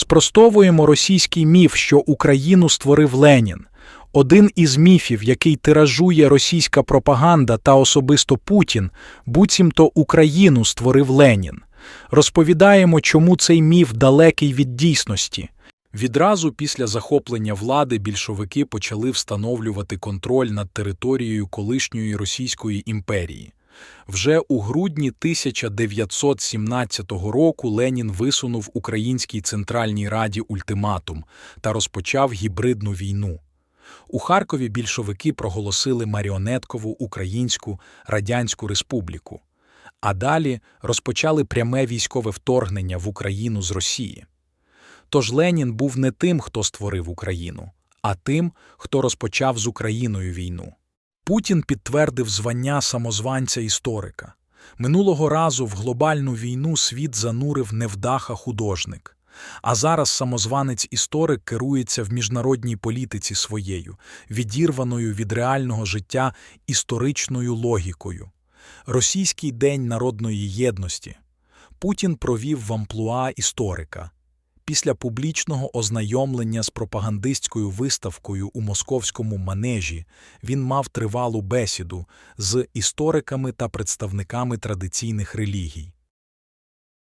Спростовуємо російський міф, що Україну створив Ленін. Один із міфів, який тиражує російська пропаганда та особисто Путін, буцімто Україну створив Ленін. Розповідаємо, чому цей міф далекий від дійсності. Відразу після захоплення влади більшовики почали встановлювати контроль над територією колишньої Російської імперії. Вже у грудні 1917 року Ленін висунув Українській Центральній Раді ультиматум та розпочав гібридну війну. У Харкові більшовики проголосили маріонеткову Українську Радянську Республіку, а далі розпочали пряме військове вторгнення в Україну з Росії. Тож Ленін був не тим, хто створив Україну, а тим, хто розпочав з Україною війну. Путін підтвердив звання самозванця історика. Минулого разу в глобальну війну світ занурив невдаха художник. А зараз самозванець історик керується в міжнародній політиці своєю, відірваною від реального життя історичною логікою. Російський день народної єдності. Путін провів в амплуа історика. Після публічного ознайомлення з пропагандистською виставкою у московському манежі він мав тривалу бесіду з істориками та представниками традиційних релігій.